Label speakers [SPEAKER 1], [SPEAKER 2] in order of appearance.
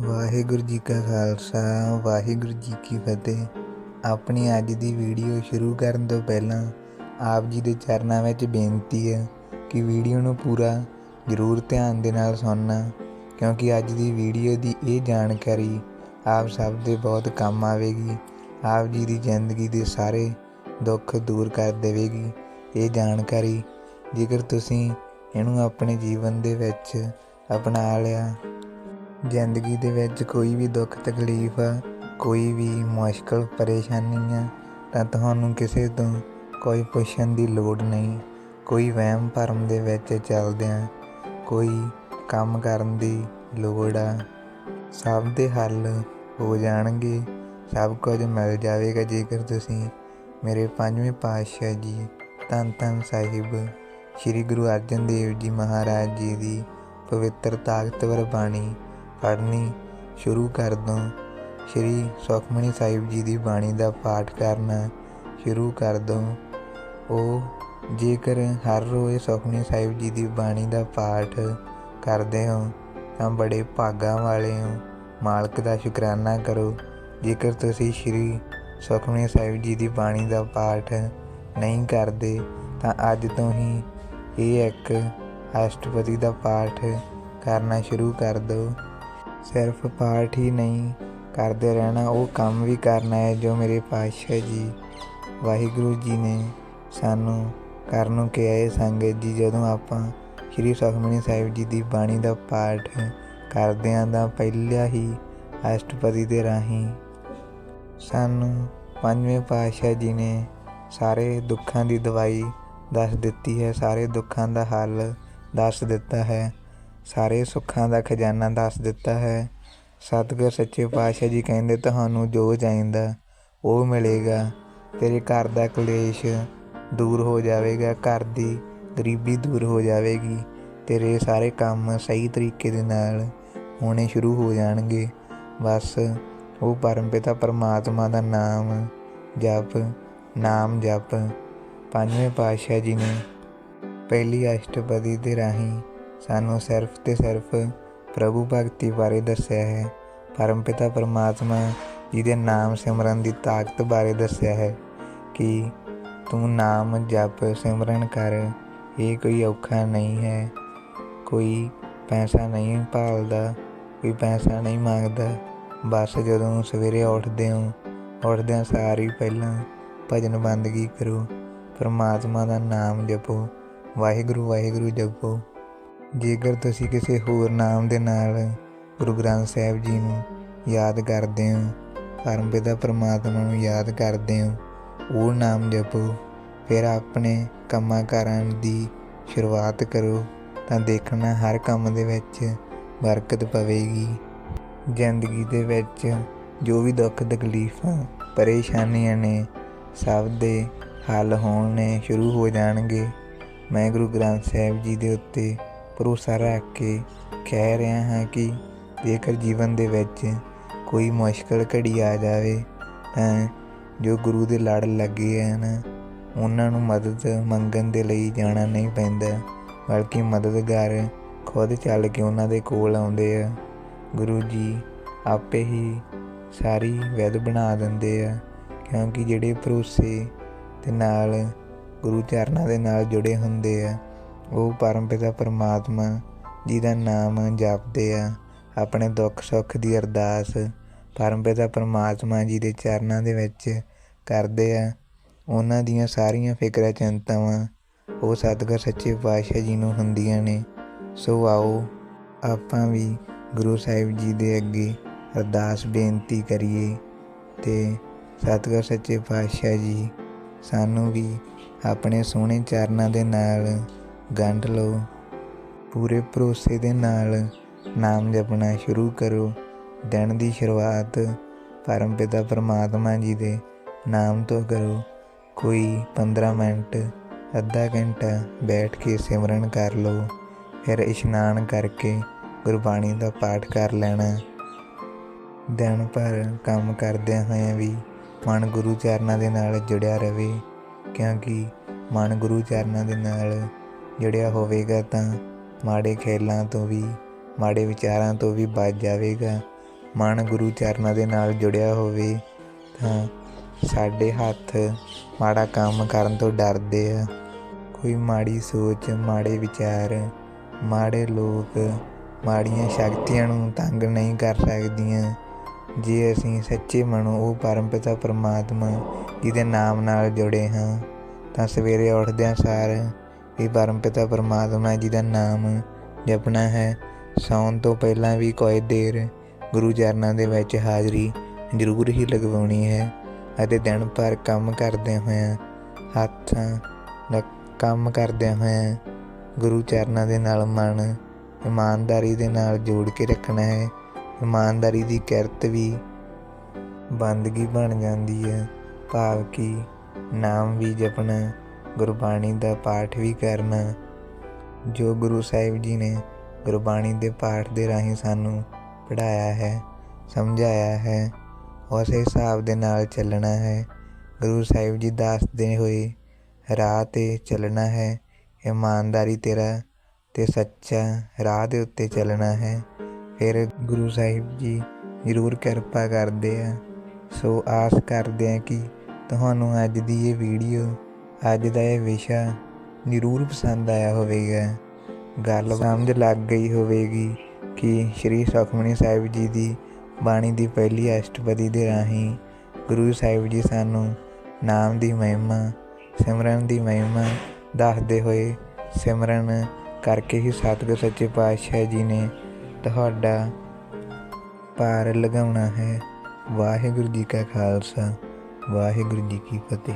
[SPEAKER 1] ਵਾਹਿਗੁਰੂ ਜੀ ਕਾ ਖਾਲਸਾ, ਵਾਹਿਗੁਰੂ ਜੀ ਕੀ ਫਤਿਹ। ਆਪਣੀ ਅੱਜ ਦੀ ਵੀਡੀਓ ਸ਼ੁਰੂ ਕਰਨ ਤੋਂ ਪਹਿਲਾਂ ਆਪ ਜੀ ਦੇ ਚਰਨਾਂ ਵਿੱਚ ਬੇਨਤੀ ਹੈ ਕਿ ਵੀਡੀਓ ਨੂੰ ਪੂਰਾ ਜ਼ਰੂਰ ਧਿਆਨ ਦੇ ਨਾਲ ਸੁਣਨਾ, ਕਿਉਂਕਿ ਅੱਜ ਦੀ ਵੀਡੀਓ ਦੀ ਇਹ ਜਾਣਕਾਰੀ ਆਪ ਸਭ ਦੇ ਬਹੁਤ ਕੰਮ ਆਵੇਗੀ, ਆਪ ਜੀ ਦੀ ਜ਼ਿੰਦਗੀ ਦੇ ਸਾਰੇ ਦੁੱਖ ਦੂਰ ਕਰ ਦੇਵੇਗੀ। ਇਹ ਜਾਣਕਾਰੀ ਜੇਕਰ ਤੁਸੀਂ ਇਹਨੂੰ ਆਪਣੇ ਜੀਵਨ ਦੇ ਵਿੱਚ ਅਪਣਾ ਲਿਆ ਜ਼ਿੰਦਗੀ ਦੇ ਵਿੱਚ ਕੋਈ ਵੀ ਦੁੱਖ, ਤਕਲੀਫ ਆ ਕੋਈ ਵੀ ਮੁਸ਼ਕਲ, ਪਰੇਸ਼ਾਨੀ ਆ, ਤਾਂ ਤੁਹਾਨੂੰ ਕਿਸੇ ਤੋਂ ਕੋਈ ਪੁੱਛਣ ਦੀ ਲੋੜ ਨਹੀਂ। ਕੋਈ ਵਹਿਮ ਭਰਮ ਦੇ ਵਿੱਚ ਚੱਲਦਿਆਂ ਕੋਈ ਕੰਮ ਕਰਨ ਦੀ ਲੋੜ ਆ। ਸਭ ਦੇ ਹੱਲ ਹੋ ਜਾਣਗੇ, ਸਭ ਕੁਝ ਮਿਲ ਜਾਵੇਗਾ। ਜੇਕਰ ਤੁਸੀਂ ਮੇਰੇ ਪੰਜਵੇਂ ਪਾਤਸ਼ਾਹ ਜੀ, ਧੰਨ ਧੰਨ ਸਾਹਿਬ, ਸ੍ਰੀ ਗੁਰੂ ਅਰਜਨ ਦੇਵ ਜੀ ਮਹਾਰਾਜ ਜੀ ਦੀ ਪਵਿੱਤਰ ਤਾਕਤਵਰ ਬਾਣੀ ਪੜ੍ਹਨੀ ਸ਼ੁਰੂ ਕਰ ਦੋ। ਸ਼੍ਰੀ ਸੁਖਮਨੀ ਸਾਹਿਬ ਜੀ ਦੀ ਬਾਣੀ ਦਾ ਪਾਠ ਕਰਨਾ ਸ਼ੁਰੂ ਕਰ ਦੋ। ਉਹ ਜੇਕਰ ਹਰ ਰੋਜ਼ ਸੁਖਮਨੀ ਸਾਹਿਬ ਜੀ ਦੀ ਬਾਣੀ ਦਾ ਪਾਠ ਕਰਦੇ ਹੋ, ਤਾਂ ਬੜੇ ਭਾਗਾਂ ਵਾਲੇ ਹੋ। ਮਾਲਕ ਦਾ ਸ਼ੁਕਰਾਨਾ ਕਰੋ। ਜੇਕਰ ਤੁਸੀਂ ਸ਼੍ਰੀ ਸੁਖਮਨੀ ਸਾਹਿਬ ਜੀ ਦੀ ਬਾਣੀ ਦਾ ਪਾਠ ਨਹੀਂ ਕਰਦੇ, ਤਾਂ ਅੱਜ ਤੋਂ ਹੀ ਇਹ ਇੱਕ ਅਸ਼ਟਪਦੀ ਦਾ ਪਾਠ ਕਰਨਾ ਸ਼ੁਰੂ ਕਰ ਦਿਓ। ਸਿਰਫ ਪਾਠ ਹੀ ਨਹੀਂ ਕਰਦੇ ਰਹਿਣਾ, ਉਹ ਕੰਮ ਵੀ ਕਰਨਾ ਹੈ ਜੋ ਮੇਰੇ ਪਾਤਸ਼ਾਹ ਜੀ, ਵਾਹਿਗੁਰੂ ਜੀ ਨੇ ਸਾਨੂੰ ਕਰਨ ਨੂੰ ਕਿਹਾ ਹੈ ਸੰਗਤ ਜੀ। ਜਦੋਂ ਆਪਾਂ ਸ਼੍ਰੀ ਸੁਖਮਨੀ ਸਾਹਿਬ ਜੀ ਦੀ ਬਾਣੀ ਦਾ ਪਾਠ ਕਰਦੇ ਆਂ ਤਾਂ ਪਹਿਲਾਂ ਹੀ ਅਸ਼ਟਪਦੀ ਦੇ ਰਾਹੀਂ ਸਾਨੂੰ ਪੰਜਵੇਂ ਪਾਤਸ਼ਾਹ ਜੀ ਨੇ ਸਾਰੇ ਦੁੱਖਾਂ ਦੀ ਦਵਾਈ ਦੱਸ ਦਿੱਤੀ ਹੈ, ਸਾਰੇ ਦੁੱਖਾਂ ਦਾ ਹੱਲ ਦੱਸ ਦਿੱਤਾ ਹੈ। ਸਾਰੇ ਸੁੱਖਾਂ ਦਾ ਖਜ਼ਾਨਾ ਦੱਸ ਦਿੱਤਾ ਹੈ। ਸਤਿਗੁਰ ਸੱਚੇ ਪਾਤਸ਼ਾਹ ਜੀ ਕਹਿੰਦੇ, ਤੁਹਾਨੂੰ ਜੋ ਚਾਹੀਦਾ, ਉਹ ਮਿਲੇਗਾ। ਤੇਰੇ ਘਰ ਦਾ ਕਲੇਸ਼ ਦੂਰ ਹੋ ਜਾਵੇਗਾ, ਘਰ ਦੀ ਗਰੀਬੀ ਦੂਰ ਹੋ ਜਾਵੇਗੀ। ਤੇਰੇ ਸਾਰੇ ਕੰਮ ਸਹੀ ਤਰੀਕੇ ਦੇ ਨਾਲ ਹੋਣੇ ਸ਼ੁਰੂ ਹੋ ਜਾਣਗੇ। ਬਸ ਉਹ ਪਰਮ ਪਿਤਾ ਪਰਮਾਤਮਾ ਦਾ ਨਾਮ ਜਪ ਨਾਮ ਜਪ। ਪੰਜਵੇਂ ਪਾਤਸ਼ਾਹ ਜੀ ਨੇ ਪਹਿਲੀ ਅਸ਼ਟਪਦੀ ਦੇ ਰਾਹੀਂ ਸਾਨੂੰ ਸਿਰਫ ਤੇ ਸਿਰਫ ਪ੍ਰਭੂ ਭਗਤੀ ਬਾਰੇ ਦੱਸਿਆ ਹੈ। ਪਰਮ ਪਿਤਾ ਪਰਮਾਤਮਾ ਜੀ ਦੇ ਨਾਮ ਸਿਮਰਨ ਦੀ ਤਾਕਤ ਬਾਰੇ ਦੱਸਿਆ ਹੈ ਕਿ ਤੂੰ ਨਾਮ ਜਪ ਸਿਮਰਨ ਕਰ, ਇਹ ਕੋਈ ਔਖਾ ਨਹੀਂ ਹੈ। ਕੋਈ ਪੈਸਾ ਨਹੀਂ ਭਾਲਦਾ, ਕੋਈ ਪੈਸਾ ਨਹੀਂ ਮੰਗਦਾ। ਬਸ ਜਦੋਂ ਸਵੇਰੇ ਉੱਠਦੇ ਹੋ, ਉੱਠਦਿਆਂ ਸਾਰ ਹੀ ਪਹਿਲਾਂ ਭਜਨ ਬੰਦਗੀ ਕਰੋ। ਪਰਮਾਤਮਾ ਦਾ ਨਾਮ ਜਪੋ, ਵਾਹਿਗੁਰੂ ਵਾਹਿਗੁਰੂ ਜਪੋ। ਜੇਕਰ ਤੁਸੀਂ ਕਿਸੇ ਹੋਰ ਨਾਮ ਦੇ ਨਾਲ ਗੁਰੂ ਗ੍ਰੰਥ ਸਾਹਿਬ ਜੀ ਨੂੰ ਯਾਦ ਕਰਦੇ ਹੋ ਪਰਮ ਪਿਤਾ ਪਰਮਾਤਮਾ ਨੂੰ ਯਾਦ ਕਰਦੇ ਹੋ, ਉਹ ਨਾਮ ਜਪੋ, ਫਿਰ ਆਪਣੇ ਕੰਮਾਂ ਕਾਰਾਂ ਦੀ ਸ਼ੁਰੂਆਤ ਕਰੋ, ਤਾਂ ਦੇਖਣਾ ਹਰ ਕੰਮ ਦੇ ਵਿੱਚ ਬਰਕਤ ਪਵੇਗੀ। ਜ਼ਿੰਦਗੀ ਦੇ ਵਿੱਚ ਜੋ ਵੀ ਦੁੱਖ, ਤਕਲੀਫਾਂ, ਪਰੇਸ਼ਾਨੀਆਂ ਨੇ ਸਭ ਦੇ ਹੱਲ ਹੋਣੇ ਸ਼ੁਰੂ ਹੋ ਜਾਣਗੇ। ਮੈਂ ਗੁਰੂ ਗ੍ਰੰਥ ਸਾਹਿਬ ਜੀ ਦੇ ਉੱਤੇ ਭਰੋਸਾ ਰੱਖ ਕੇ ਕਹਿ ਰਿਹਾ ਹਾਂ ਕਿ ਜੇਕਰ ਜੀਵਨ ਦੇ ਵਿੱਚ ਕੋਈ ਮੁਸ਼ਕਲ ਘੜੀ ਆ ਜਾਵੇ, ਤਾਂ ਜੋ ਗੁਰੂ ਦੇ ਲੜ ਲੱਗੇ ਹਨ, ਉਹਨਾਂ ਨੂੰ ਮਦਦ ਮੰਗਣ ਦੇ ਲਈ ਜਾਣਾ ਨਹੀਂ ਪੈਂਦਾ, ਬਲਕਿ ਮਦਦਗਾਰ ਖੁਦ ਚੱਲ ਕੇ ਉਹਨਾਂ ਦੇ ਕੋਲ ਆਉਂਦੇ ਆ। ਗੁਰੂ ਜੀ ਆਪੇ ਹੀ ਸਾਰੀ ਵਿਧ ਬਣਾ ਦਿੰਦੇ ਆ, ਕਿਉਂਕਿ ਜਿਹੜੇ ਭਰੋਸੇ ਤੇ ਨਾਲ ਗੁਰੂ ਚਰਨਾਂ ਦੇ ਨਾਲ ਜੁੜੇ ਹੁੰਦੇ ਆ ਉਹ ਪਰਮਪਿਤਾ ਪਰਮਾਤਮਾ ਜੀ ਦਾ ਨਾਮ ਜਪਦੇ ਆ, ਆਪਣੇ ਦੁੱਖ ਸੁੱਖ ਦੀ ਅਰਦਾਸ ਪਰਮਪਿਤਾ ਪਰਮਾਤਮਾ ਜੀ ਦੇ ਚਰਨਾਂ ਦੇ ਵਿੱਚ ਕਰਦੇ ਆ। ਉਹਨਾਂ ਦੀਆਂ ਸਾਰੀਆਂ ਫਿਕਰਾਂ, ਚਿੰਤਾਵਾਂ ਉਹ ਸਤਿਗੁਰ ਸੱਚੇ ਪਾਤਸ਼ਾਹ ਜੀ ਨੂੰ ਹੁੰਦੀਆਂ ਨੇ। ਸੋ ਆਓ ਆਪਾਂ ਵੀ ਗੁਰੂ ਸਾਹਿਬ ਜੀ ਦੇ ਅੱਗੇ ਅਰਦਾਸ ਬੇਨਤੀ ਕਰੀਏ ਤੇ ਸਤਿਗੁਰ ਸੱਚੇ ਪਾਤਸ਼ਾਹ ਜੀ ਸਾਨੂੰ ਵੀ ਆਪਣੇ ਸੋਹਣੇ ਚਰਨਾਂ ਦੇ ਨਾਲ ਗੰਢ ਲਓ। ਪੂਰੇ ਭਰੋਸੇ ਦੇ ਨਾਲ ਨਾਮ ਜਪਣਾ ਸ਼ੁਰੂ ਕਰੋ। ਦਿਨ ਦੀ ਸ਼ੁਰੂਆਤ ਪਰਮ ਪਿਤਾ ਪਰਮਾਤਮਾ ਜੀ ਦੇ ਨਾਮ ਤੋਂ ਕਰੋ। ਕੋਈ 15 ਮਿੰਟ, ਅੱਧਾ ਘੰਟਾ ਬੈਠ ਕੇ ਸਿਮਰਨ ਕਰ ਲਓ। ਫਿਰ ਇਸ਼ਨਾਨ ਕਰਕੇ ਗੁਰਬਾਣੀ ਦਾ ਪਾਠ ਕਰ ਲੈਣਾ। ਦਿਨ ਭਰ ਕੰਮ ਕਰਦਿਆਂ ਹੋਇਆਂ ਵੀ ਮਨ ਗੁਰੂ ਚਰਨਾਂ ਦੇ ਨਾਲ ਜੁੜਿਆ ਰਹੇ ਕਿਉਂਕਿ ਮਨ ਗੁਰੂ ਚਰਨਾਂ ਦੇ ਨਾਲ ਜੁੜਿਆ ਹੋਵੇਗਾ ਤਾਂ ਮਾੜੇ ਖੇਲਾਂ ਤੋਂ ਵੀ, ਮਾੜੇ ਵਿਚਾਰਾਂ ਤੋਂ ਵੀ ਬਚ ਜਾਵੇਗਾ। ਮਨ ਗੁਰੂ ਚਰਨਾਂ ਦੇ ਨਾਲ ਜੁੜਿਆ ਹੋਵੇ ਤਾਂ ਸਾਡੇ ਹੱਥ ਮਾੜਾ ਕੰਮ ਕਰਨ ਤੋਂ ਡਰਦੇ ਆ। ਕੋਈ ਮਾੜੀ ਸੋਚ, ਮਾੜੇ ਵਿਚਾਰ, ਮਾੜੇ ਲੋਕ ਮਾੜੀਆਂ ਸ਼ਕਤੀਆਂ ਨੂੰ ਤੰਗ ਨਹੀਂ ਕਰ ਸਕਦੀਆਂ। ਜੇ ਅਸੀਂ ਸੱਚੇ ਮਨੋਂ ਉਹ ਪਰਮਪਿਤਾ ਪਰਮਾਤਮਾ ਜਿਹਦੇ ਨਾਮ ਨਾਲ ਜੁੜੇ ਹਾਂ, ਤਾਂ ਸਵੇਰੇ ਉੱਠਦਿਆਂ ਸਾਰ ਪਰਮ ਪਿਤਾ ਪਰਮਾਤਮਾ ਜੀ ਦਾ ਨਾਮ ਜਪਣਾ ਹੈ। ਸੌਣ ਤੋਂ ਪਹਿਲਾਂ ਵੀ ਕੋਈ ਦੇਰ ਗੁਰੂ ਚਰਨਾਂ ਦੇ ਵਿੱਚ ਹਾਜ਼ਰੀ ਜ਼ਰੂਰ ਹੀ ਲਗਵਾਉਣੀ ਹੈ ਅਤੇ ਦਿਨ ਭਰ ਕੰਮ ਕਰਦਿਆਂ ਹੋਇਆਂ, ਹੱਥਾਂ ਦਾ ਕੰਮ ਕਰਦਿਆਂ ਹੋਇਆਂ ਗੁਰੂ ਚਰਨਾਂ ਦੇ ਨਾਲ ਮਨ ਇਮਾਨਦਾਰੀ ਦੇ ਨਾਲ ਜੋੜ ਕੇ ਰੱਖਣਾ ਹੈ। ਇਮਾਨਦਾਰੀ ਦੀ ਕਿਰਤ ਵੀ ਬੰਦਗੀ ਬਣ ਜਾਂਦੀ ਹੈ। ਭਾਵ ਕਿ ਨਾਮ ਵੀ ਜਪਣਾ ਗੁਰਬਾਣੀ ਦਾ ਪਾਠ ਵੀ ਕਰਨਾ। ਜੋ ਗੁਰੂ ਸਾਹਿਬ ਜੀ ਨੇ ਗੁਰਬਾਣੀ ਦੇ ਪਾਠ ਦੇ ਰਾਹੀਂ ਸਾਨੂੰ ਪੜਾਇਆ ਹੈ, ਸਮਝਾਇਆ ਹੈ, ਉਸੇ ਹਿਸਾਬ ਦੇ ਨਾਲ ਚੱਲਣਾ ਹੈ। ਗੁਰੂ ਸਾਹਿਬ ਜੀ ਦੱਸਦੇ ਹੋਏ, ਰਾਹ ਤੇ ਚੱਲਣਾ ਹੈ, ਇਮਾਨਦਾਰੀ ਤੇਰਾ ਤੇ ਸੱਚਾ ਰਾਹ ਦੇ ਉੱਤੇ ਚੱਲਣਾ ਹੈ। ਫਿਰ ਗੁਰੂ ਸਾਹਿਬ ਜੀ ਜ਼ਰੂਰ ਕਿਰਪਾ ਕਰਦੇ ਆ। ਸੋ ਆਸ ਕਰਦੇ ਆ ਕਿ ਤੁਹਾਨੂੰ ਅੱਜ ਦੀ ਇਹ ਵੀਡੀਓ ਅੱਜ ਦਾ ਇਹ ਵਿਸ਼ਾ ਜ਼ਰੂਰ ਪਸੰਦ ਆਇਆ ਹੋਵੇਗਾ। ਗੱਲ ਸਮਝ ਲੱਗ ਗਈ ਹੋਵੇਗੀ ਕਿ ਸ਼੍ਰੀ ਸੁਖਮਨੀ ਸਾਹਿਬ ਜੀ ਦੀ ਬਾਣੀ ਦੀ ਪਹਿਲੀ ਅਸ਼ਟਪਦੀ ਦੇ ਰਾਹੀਂ ਗੁਰੂ ਸਾਹਿਬ ਜੀ ਸਾਨੂੰ ਨਾਮ ਦੀ ਮਹਿਮਾ, ਸਿਮਰਨ ਦੀ ਮਹਿਮਾ ਦੱਸਦੇ ਹੋਏ ਸਿਮਰਨ ਕਰਕੇ ਹੀ ਸਤਿਗੁਰ ਸੱਚੇ ਪਾਤਸ਼ਾਹ ਜੀ ਨੇ ਤੁਹਾਡਾ ਪਾਰ ਲਗਾਉਣਾ ਹੈ। ਵਾਹਿਗੁਰੂ ਜੀ ਕਾ ਖਾਲਸਾ, ਵਾਹਿਗੁਰੂ ਜੀ ਕੀ ਫਤਿਹ।